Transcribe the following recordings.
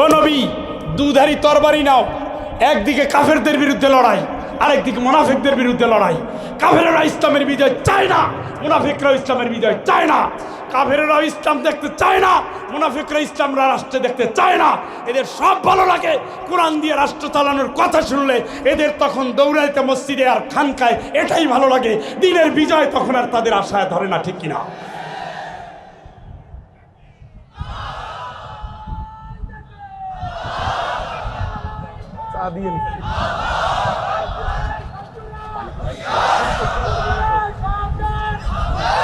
ও নবী, দুধারি তরবারি নাও। একদিকে কাফেরদের বিরুদ্ধে লড়াই, আরেকদিকে মোনাফিকদের বিরুদ্ধে লড়াই। কাফেরেরা ইসলামের বিজয় চায় না, মুনাফিকরাও ইসলামের বিজয় চায় না। কাফেরেরাও ইসলাম দেখতে চায় না, মুনাফিকরা ইসলামরা রাষ্ট্রে দেখতে চায় না। এদের সব ভালো লাগে, কোরআন দিয়ে রাষ্ট্র চালানোর কথা শুনলে এদের তখন দৌড়াইতে মসজিদে আর খানকায় এটাই ভালো লাগে। দিনের বিজয় তখন আর তাদের আশায় ধরে না, ঠিক কিনা? নি।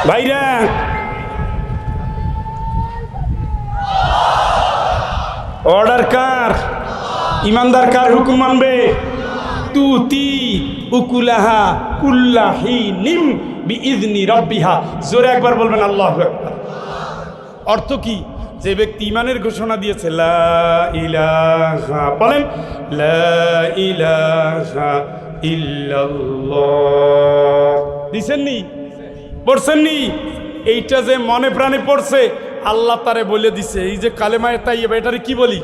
ভাইরা অর্ডার কার? ইমানদার কার হুকুম মানবে? তুতি উকুলাহা কুল্লাহি নিম বিইজনি রব্বিহা। জোরে একবার বলবেন আল্লাহু অর্থ কি? যে ব্যক্তি ইমানের ঘোষণা দিয়েছে, লা ইলাহা, বলেন লা ইলাহা ইল্লাল্লাহ। দিছেননি? পড়ছেননি? এইটা যে মনে প্রাণে পড়ছে, আল্লাহ তারে বলে দিছে। এই যে কালেমায় তাই এটারে কি বলি?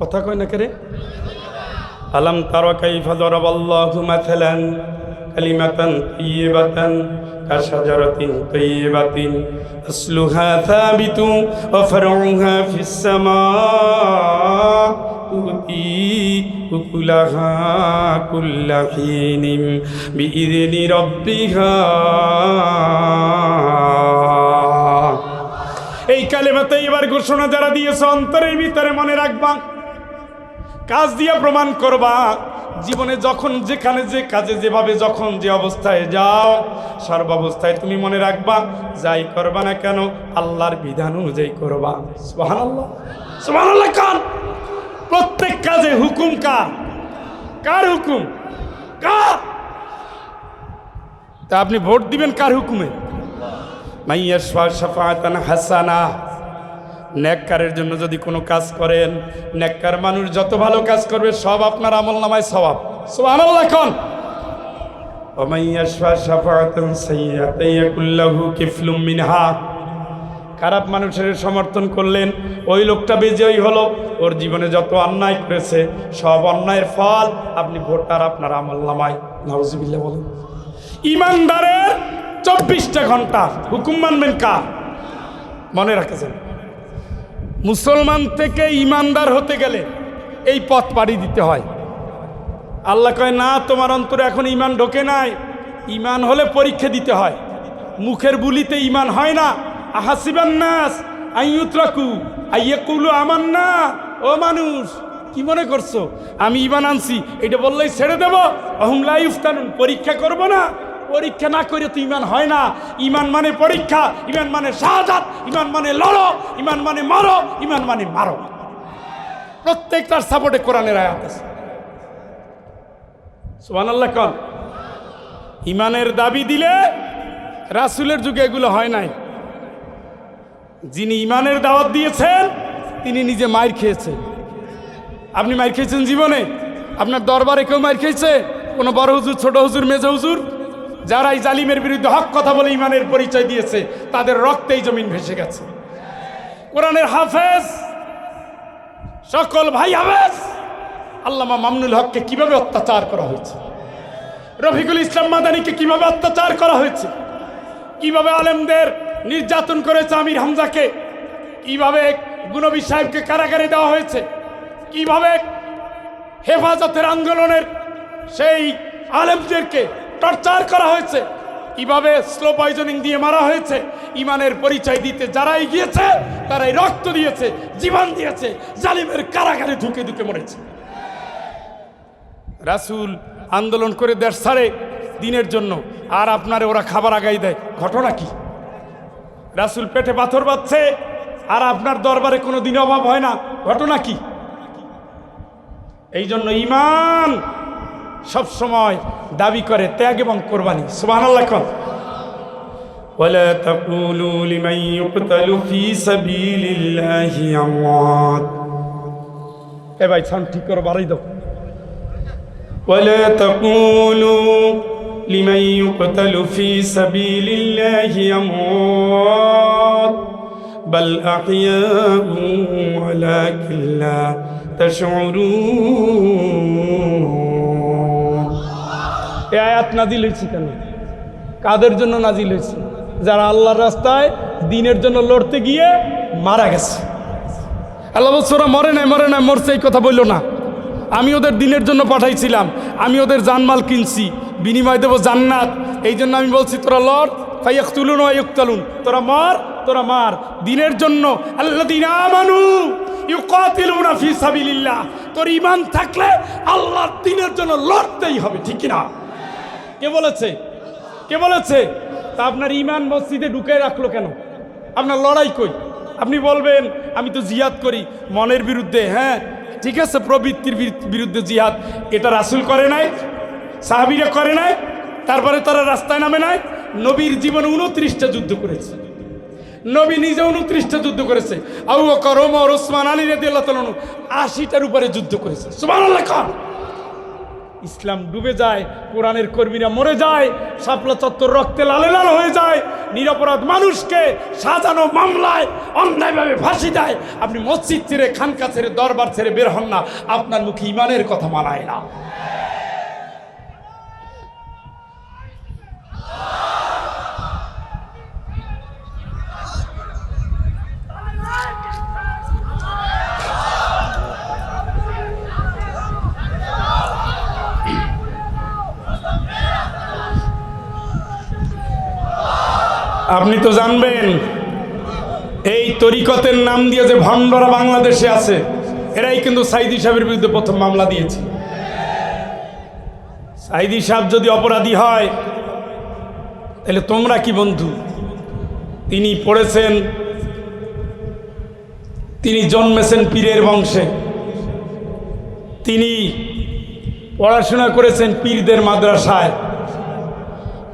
কথা কয় না কে রে? আলম তারা কাইফা দরাবাল্লাহু মাথালান, কালিমাতান তাইয়িবাতান তাইয়িবাতিন আসলুহা থাবিতু ওয়া ফারউহা ফিস তুতি উকুলাহা কুল্লা হিনিম বিইذনি রাব্বিহা এই কালেমাতে এবার ঘোষণা যারা দিয়েছে, অন্তরের ভিতরে মনে রাখবা, কাজ দিয়ে প্রমাণ করবা, জীবনে যখন যেখানে যে কাজে, যেভাবে যখন যে অবস্থায় যাও, সর্বাবস্থায় তুমি মনে রাখবা, যাই করবা না কেন, আল্লাহর বিধান অনুযায়ী করবা। সুবাহান আল্লাহ সুবাহান আল্লাহ কার? প্রত্যেক কাজে হুকুম কার? কার হুকুম? কার? তা আপনি ভোট দিবেন কার হুকুমে? মাইয়ার সাফাতান হাসানা। নেককারের জন্য যদি কোনো কাজ করেন নেককার মানুষ যত ভালো কাজ করবে, সব আপনার আমল নামায় স্বভাব সোহান এখন। খারাপ মানুষের সমর্থন করলেন, ওই লোকটা বিজয়ী হলো। ওর জীবনে যত অন্যায় করেছে, সব অন্যায়ের ফল আপনি ভোটার আপনার আমল নামায়। নাউজুবিল্লাহ বলেন। ইমানদারের চব্বিশটা ঘণ্টা হুকুম মানবেন কার? মনে রাখেছেন? মুসলমান থেকে ইমানদার হতে গেলে এই পথ পাড়ি দিতে হয়। আল্লাহ কয়, না, তোমার অন্তরে এখন ইমান ঢোকে নাই। ইমান হলে পরীক্ষা দিতে হয়। মুখের বুলিতে ইমান হয় না। আহাসিবান নাস আইয়ুতরাকু, আইয়াকুলু আমার না ও মানুষ, কি মনে করছ? আমি ইমান আনছি, এটা বললেই ছেড়ে দেব। অহম লাইফতানুন পরীক্ষা করব না। পরীক্ষা না করে তো ইমান হয় না। ইমান মানে পরীক্ষা, ইমান মানে শাহাদাত, ইমান মানে লড়ো, ইমান মানে মারো, ইমান মানে মারো। প্রত্যেকটার সাপোর্টে কোরআনের আয়াত আছে। সুবহানাল্লাহ কন। ইমানের দাবি দিলে রাসুলের যুগে এগুলো হয় নাই। যিনি ইমানের দাওয়াত দিয়েছেন, তিনি নিজে মায়ের খেয়েছেন। আপনি মায়ের খেয়েছেন জীবনে? আপনার দরবারে কেউ মায়ের খেয়েছে? কোনো বড় হুজুর, ছোট হুজুর, মেজো হুজুর? যারা এই জালিমের বিরুদ্ধে হক কথা বলে ইমানের পরিচয় দিয়েছে, তাদের রক্তেই জমিন ভেসে গেছে। কোরআনের হাফেজ, সকল ভাই হাফেজ, আল্লামা মামনুল হককে কীভাবে অত্যাচার করা হয়েছে? রফিকুল ইসলাম মাদানিকে কীভাবে অত্যাচার করা হয়েছে? কীভাবে আলেমদের নির্যাতন করেছে আমির হামজাকে। কীভাবে গুনবী সাহেবকে কারাগারে দেওয়া হয়েছে? কীভাবে হেফাজতের আন্দোলনের সেই আলেমদেরকে টর্চার করা হয়েছে? কীভাবে স্লো পয়জনিং দিয়ে মারা হয়েছে? ইমানের পরিচয় দিতে যারাই গিয়েছে, তারাই রক্ত দিয়েছে, জীবন দিয়েছে, জালিমের কারাগারে ঢুকে ঢুকে মরেছে। রাসূল আন্দোলন করে দেশ ছাড়ে দিনের জন্য, আর আপনারে ওরা খাবার আগাই দেয়। ঘটনা কি? রাসূল পেটে পাথর বাচ্ছে আর আপনার দরবারে কোনো দিন অভাব হয় না ঘটনা কি এই জন্য ইমান সব সময় দাবি করে ত্যাগ এবং কোরবানি সুবহানাল্লাহ কন ولا تقولوا لمن يقتل في سبيل الله اموات এ ভাই সাউন্ড ঠিক করে বাড়াই দাও ولا تقولوا لمن يقتل في سبيل الله اموات بل أحياء ولكن لا تشعرون এই আয়াত নাজিল হয়েছে কেন কাদের জন্য নাজিল হয়েছে যারা আল্লাহর রাস্তায় দিনের জন্য লড়তে গিয়ে মারা গেছে আল্লাহ বৎসরা মরে নাই মরে নাই মরছে এই কথা বললো না আমি ওদের দিনের জন্য পাঠাইছিলাম আমি ওদের জানমাল কিনছি বিনিময় দেবো জান্নাত। এই জন্য আমি বলছি, তোরা লড় ফাইয়াক তুলুন তালুন তোরা মার তোরা মার। দিনের জন্য আল্লাহ দিন আমানু ইউকাতিলুনা ফি সাবিলিল্লাহ। তোর ইমান থাকলে আল্লাহর দিনের জন্য লড়তেই হবে, ঠিক না কে বলেছে? কে বলেছে? তা আপনার ইমান মসজিদে ঢুকে রাখল কেন? আপনার লড়াই কই? আপনি বলবেন, আমি তো জিহাদ করি। মনের বিরুদ্ধে হ্যাঁ ঠিক আছে, প্রবৃত্তির বিরুদ্ধে জিহাদ। এটা রাসুল করে নাই সাহাবিরা করে নাই, তারপরে তারা রাস্তায় নামে নাই। নবীর জীবনে উনত্রিশটা যুদ্ধ করেছে। নবী নিজে উনত্রিশটা যুদ্ধ করেছে। আবু বকর, ওমর, ওসমান, আলী রেদি আল্লাহ আশিটার উপরে যুদ্ধ করেছে। সুবহানাল্লাহ খান ইসলাম ডুবে যায়, কোরআনের কর্মীরা মরে যায়, শাপলা চত্বর রক্তে লালে লাল হয়ে যায়, নিরপরাধ মানুষকে সাজানো মামলায় অন্যায়ভাবে ফাঁসি দেয়। আপনি মসজিদ ছেড়ে, খানকা ছেড়ে, দরবার ছেড়ে বের হন না। আপনার মুখে ইমানের কথা মানায় না। আপনি তো জানবেন, এই তরিকতের নাম দিয়ে যে ভণ্ডরা বাংলাদেশে আছে, এরাই কিন্তু সাইদি সাহেবের বিরুদ্ধে প্রথম মামলা দিয়েছে। সাইদি সাহেব যদি অপরাধী হয়, তাহলে তোমরা কি বন্ধু? তিনি পড়েছেন, তিনি জন্মেছেন পীরের বংশে। তিনি পড়াশোনা করেছেন পীরদের মাদ্রাসায়।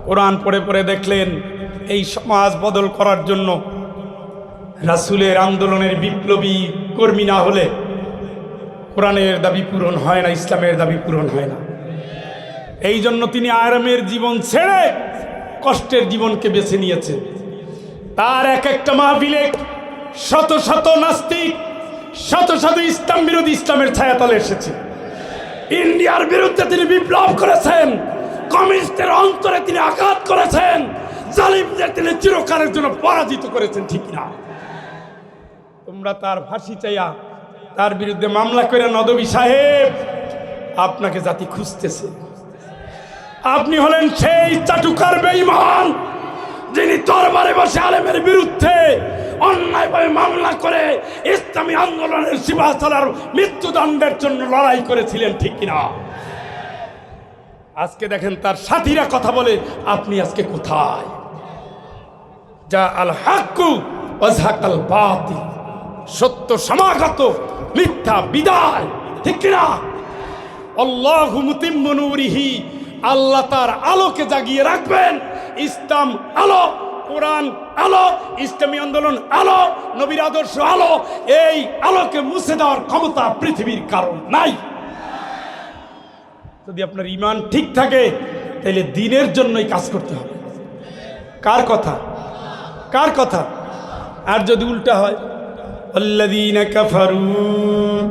কোরআন পড়ে পড়ে দেখলেন এই সমাজ বদল করার জন্য রাসুলের আন্দোলনের বিপ্লবী কর্মী না হলে কোরআনের দাবি পূরণ হয় না, ইসলামের দাবি পূরণ হয় না। এই জন্য তিনি আরামের জীবন ছেড়ে কষ্টের জীবনকে বেছে নিয়েছেন। তার এক একটা মাহফিলে শত শত নাস্তিক, শত শত ইসলাম বিরোধী ইসলামের ছায়াতলে এসেছে। ইন্ডিয়ার বিরুদ্ধে তিনি বিপ্লব করেছেন, কমিউনিস্টের অন্তরে তিনি আঘাত করেছেন। জালিমদের তিনি চিরকালের জন্য পরাজিত করেছেন, ঠিক না তোমরা তার ফাঁসি চাইয়া তার বিরুদ্ধে মামলা করে নদবী সাহেব, আপনাকে জাতি খুঁজতেছে। আপনি হলেন সেই চাটুকার বেঈমান, যিনি দরবারে বসে আলেমের বিরুদ্ধে অন্যায়ভাবে মামলা করে ইসলামী আন্দোলনের সীমাচলার মৃত্যুদণ্ডের জন্য লড়াই করেছিলেন, ঠিক কিনা? আজকে দেখেন তার সাথীরা কথা বলে, আপনি আজকে কোথায়? যা আল হাক্কু অঝাকাল বাতিল। সত্য সমাগত, মিথ্যা বিদায়, ঠিক কিনা? আল্লাহ মুতিম্মনুরিহি আল্লাহ তার আলোকে জাগিয়ে রাখবেন। ইসলাম আলো, কোরআন আলো, ইসলামী আন্দোলন আলো, নবীর আদর্শ আলো, এই আলোকে মুছে দেওয়ার ক্ষমতা পৃথিবীর কারণ নাই। যদি আপনার ইমান ঠিক থাকে, তাহলে দিনের জন্যই কাজ করতে হবে। কার কথা? কার কথা আর যদি উল্টা হয় الذين كفروا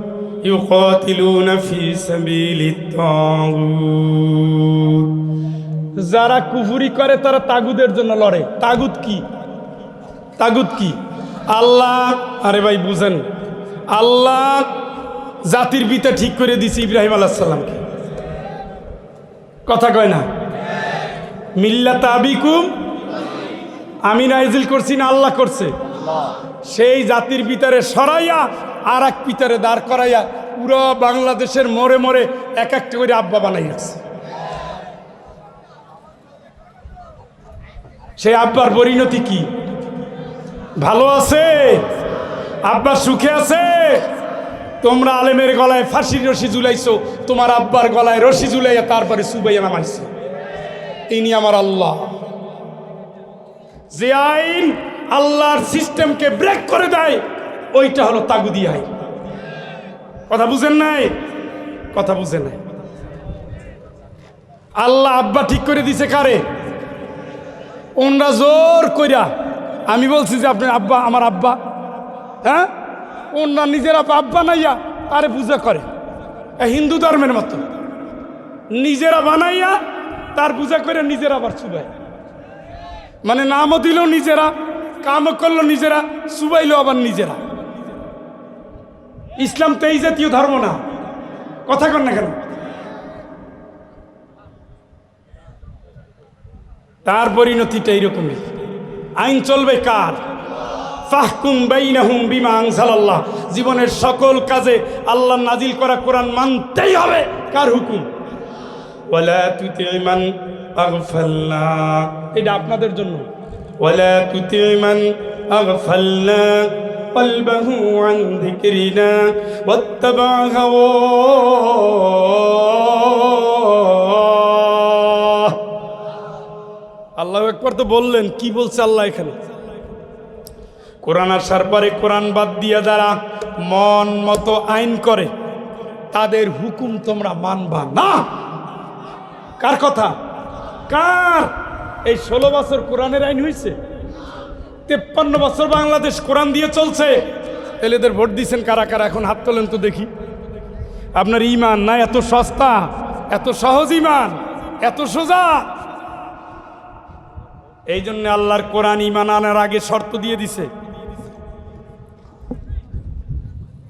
يقاتلون في سبيل الطاغوت যারা কুফুরি করে তারা তাগুদের জন্য লড়ে তাগুদ কি তাগুদ কি আল্লাহ আরে ভাই বুঝেন আল্লাহ জাতির বিতে ঠিক করে দিছে ইব্রাহিম আলাহ সাল্লামকে কথা কয় না মিল্লাত আবিকুম আমি নাইজিল করছি না আল্লাহ করছে। সেই জাতির ভিতরে সরাইয়া আর এক পিতারে দাঁড় করাইয়া পুরো বাংলাদেশের মোড়ে মোড়ে এক একটা করে আব্বা বানাই আছে সেই আব্বার পরিণতি কি? ভালো আছে? আব্বা সুখে আছে? তোমরা আলেমের গলায় ফাঁসির রশি ঝুলাইছো, তোমার আব্বার গলায় রশি ঝুলাইয়া তারপরে সুবাইয়া নামাইছো। ইনি আমার আল্লাহ। যে আইন আল্লাহর সিস্টেমকে ব্রেক করে দেয়, ওইটা হলো তাগুদি আইন। কথা বুঝেন নাই? কথা বুঝে নাই। আল্লাহ আব্বা ঠিক করে দিছে কারে? ওনরা জোর কইরা, আমি বলছি যে আপনার আব্বা, আমার আব্বা হ্যাঁ? ওনার নিজেরা বাপ বানাইয়া তারে পূজা করে। হিন্দু ধর্মের মতো। নিজেরা বানাইয়া তার পূজা করে নিজেরা আবার চুবায়। মানে নামও দিল নিজেরা, কামও করল নিজেরা চুবাইলো আবার নিজেরা। ইসলাম তো এই জাতীয় ধর্ম না। কথা কর না কেন? তার পরিণতিটা এইরকমই। আইন চলবে কার? জীবনের সকল কাজে আল্লাহ নাজিল করা কোরআন মানতেই হবে। কার হুকুম? মান আগফালনা এটা আপনাদের জন্য ওয়ালা তুতি মান আগফালনা قلبه عن ذكرنا واتبع هواه আল্লাহ একবার তো বললেন কি বলছে আল্লাহ এখানে কোরআন আসার পরে কোরআন বাদ দিয়া যারা মন মতো আইন করে তাদের হুকুম তোমরা মানবা না কার কথা কার? এই ষোলো বছর কোরআনের আইন হয়েছে তেপ্পান্ন বছর বাংলাদেশ কোরআন দিয়ে চলছে। তাহলে এদের ভোট দিয়েছেন কারা কারা? এখন হাত তোলেন তো দেখি। আপনার ইমান না এত সস্তা? এত সহজ ইমান? এত সোজা? এই জন্য আল্লাহর কোরআন ইমান আনার আগে শর্ত দিয়ে দিছে।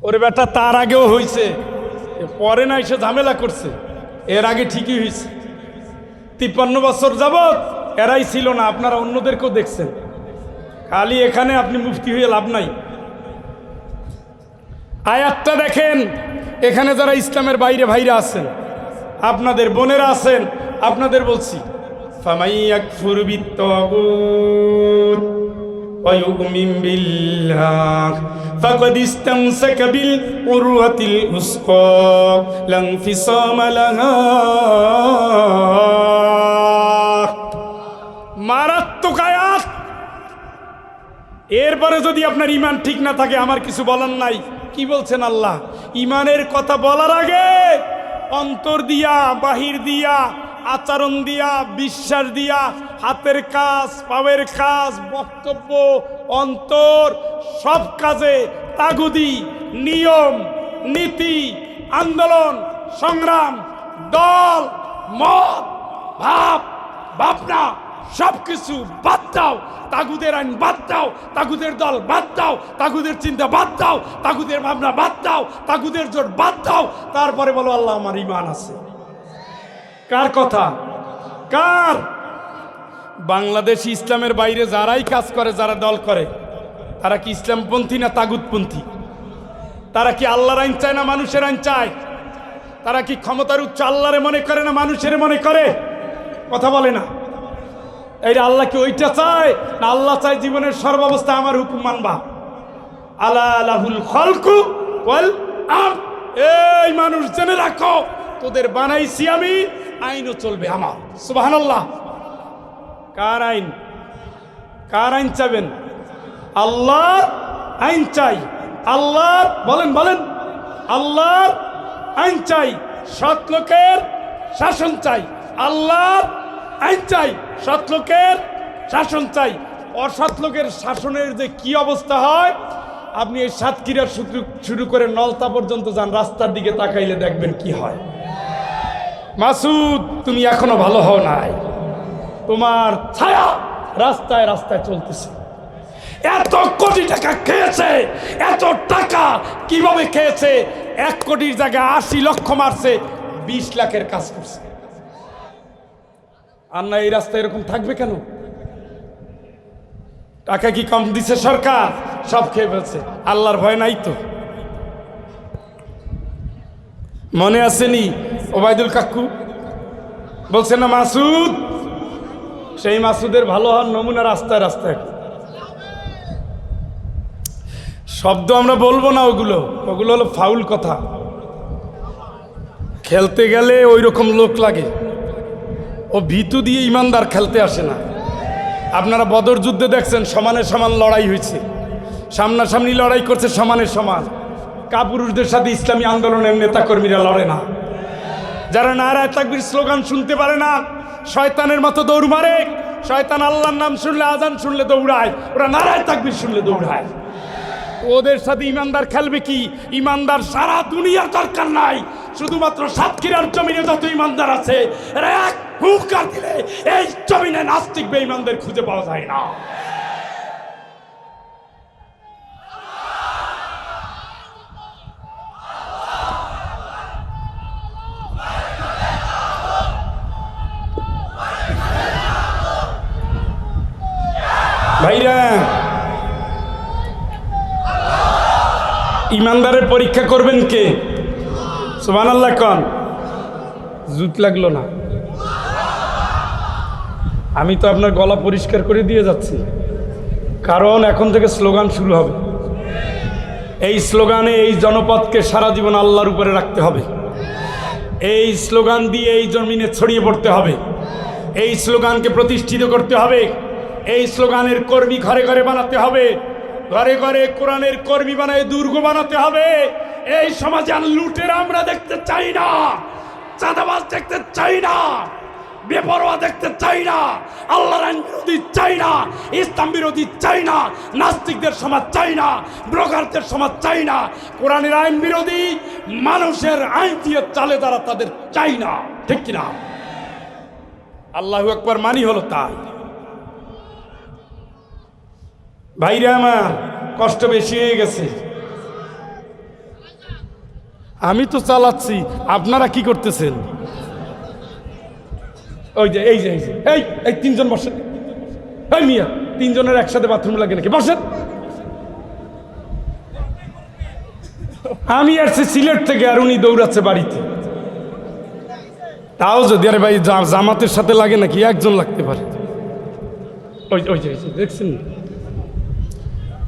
ওরে বেটা, তার আগেও হয়েছে পরে না এসে ঝামেলা করছে। এর আগে ঠিকই হয়েছে তিপ্পান্ন বছর যাবৎ এরাই ছিল না আপনারা অন্যদেরকেও দেখছেন খালি এখানে আপনি মুফতি হয়ে লাভ নাই আয়াতটা দেখেন এখানে যারা ইসলামের বাইরে ভাইরা আছেন আপনাদের বোনেরা আছেন আপনাদের বলছি ফামাইয়াকফুর বিত্তাগুত ويؤمن بالله فقد استمسك بالعروة الوثقى لا انفصام لها মারাত্মক আয়াত। এরপরে যদি আপনার ইমান ঠিক না থাকে, আমার কিছু বলার নাই। কি বলছেন আল্লাহ? ইমানের কথা বলার আগে অন্তর দিয়া, বাহির দিয়া, আচরণ দিয়া, বিশ্বাস দিয়া, হাতের কাজ, পাওয়ের কাজ, বক্তব্য, অন্তর, সব কাজে তাগুদি, নিয়ম, নীতি, আন্দোলন, সংগ্রাম, দল, মত, ভাব, ভাবনা সব কিছু বাদ দাও, তাগুদের আইন বাদ দাও, তাগুদের দল বাদ দাও, তাগুদের চিন্তা বাদ দাও, তাগুদের ভাবনা বাদ দাও, তাগুদের জোট বাদ দাও, তারপরে বলো, আল্লাহ আমার ইমান আছে। কার কথা? কার? বাংলাদেশ ইসলামের বাইরে যারাই কাজ করে, যারা দল করে, তারা কি ইসলামপন্থী না তাগুদপন্থী তারা কি আল্লাহর আইন চায় না মানুষের আইন চায়? তারা কি ক্ষমতার উচ্চ আল্লাহরে মনে করে না মানুষের মনে করে? কথা বলে না। এই আল্লাহ কি ওইটা চায়? না আল্লাহ চায় জীবনের সর্বাবস্থা আমার হুকুম মানবা। আল্লাহ আলাহুল খলকু আম এই মানুষ জেনে রাখো, তোদের বানাইছি আমি, আইনও চলবে আমার। সুবহানাল্লাহ। কার আইন? কার আইন চাবেন? আল্লাহর আইন চাই। আল্লাহর, বলেন বলেন। আল্লাহর আইন চাই। সৎ লোকের শাসন চাই। আল্লাহর আইন চাই, সৎ লোকের শাসন চাই। অসৎ লোকের শাসনের যে কি অবস্থা হয়, আপনি এই সাতক্ষীরা শুরু শুরু করে নলতা পর্যন্ত যান, রাস্তার দিকে তাকাইলে দেখবেন কি হয়। মাসুদ, তুমি এখনও ভালো হও নাই। তোমার ছায়া রাস্তায় রাস্তায় চলতেছে। এত কোটি টাকা খেয়েছে, এত টাকা কীভাবে খেয়েছে? এক কোটির জায়গায় আশি লক্ষ মারছে, বিশ লাখের কাজ করছে। আর না এই রাস্তা এরকম থাকবে কেন? টাকা কি কম দিছে সরকার? সব খেয়ে ফেলছে। আল্লাহর ভয় নাই তো? মনে আসেনি ওবায়দুল কাকু? বলছে না মাসুদ? সেই মাসুদের ভালো হওয়ার নমুনা রাস্তায় রাস্তায়। শব্দ আমরা বলব না ওগুলো। ওগুলো হলো ফাউল কথা। খেলতে গেলে ওই রকম লোক লাগে। ও ভিতু দিয়ে ইমানদার খেলতে আসে না। আপনারা বদর যুদ্ধে দেখছেন, সমানে সমান লড়াই হয়েছে। সামনাসামনি লড়াই করছে সমানে সমান। কাপুরুষদের সাথে ইসলামী আন্দোলনের নেতাকর্মীরা লড়ে না। যারা নারায় তাকবির স্লোগান শুনতে পারে না, শয়তানের মতো দৌড় মারে, শয়তান আল্লাহর নাম শুনলে আজান শুনলে দৌড়ায়, ওরা নারায় তাকবির শুনলে দৌড়ায়। ওদের সাথে ইমানদার খেলবে কি? ইমানদার সারা দুনিয়ার দরকার নাই। শুধুমাত্র সাতক্ষীরার জমিনে যত ইমানদার আছে, এরা এক হুঙ্কার দিলে এই জমিনে নাস্তিক বেঈমানদের খুঁজে পাওয়া যায় না। ইমানদারের পরীক্ষা করবেন কে? সুবান আল্লাহ কন। জুত লাগল না। আমি তো আপনার গলা পরিষ্কার করে দিয়ে যাচ্ছি। কারণ এখন থেকে স্লোগান শুরু হবে। এই স্লোগানে এই জনপদকে সারা জীবন আল্লাহর উপরে রাখতে হবে। এই স্লোগান দিয়ে এই জমিনে ছড়িয়ে পড়তে হবে। এই স্লোগানকে প্রতিষ্ঠিত করতে হবে। এই স্লোগানের কর্মী ঘরে ঘরে বানাতে হবে। ঘরে ঘরে কোরআনের কর্মী বানায় দুর্গ বানাতে হবে। এই সমাজে লুটের আমরা দেখতে চাই না। চাঁদাবাজ দেখতে চাই না। বেপরোয়া দেখতে চাই না, আল্লাহর আইন বিরোধী চাই না, ইসলাম বিরোধী চাই না, নাস্তিকদের সমাজ চাই না ব্রোকারদের সমাজ চাই না, কোরআনের আইন বিরোধী, মানুষের আইন দিয়ে চালে তারা তাদের চাই না, ঠিক কিনা? আল্লাহ একবার মানি হলো তাই। ভাইরা আমার, কষ্ট বেশি হয়ে গেছে। আমি তো চালাচ্ছি, আপনারা কি করতেছেন? ওই যে, এই যে এই যে, এই এই তিনজন বসেন। এই মিয়া, তিনজনের একসাথে বাথরুম লাগে নাকি? বসেন। আমি আসছি সিলেট থেকে আর উনি দৌড়াচ্ছে বাড়িতে। তাও যদি, আরে ভাই জামাতের সাথে লাগে নাকি? একজন লাগতে পারে। ওই ওই দেখছেন?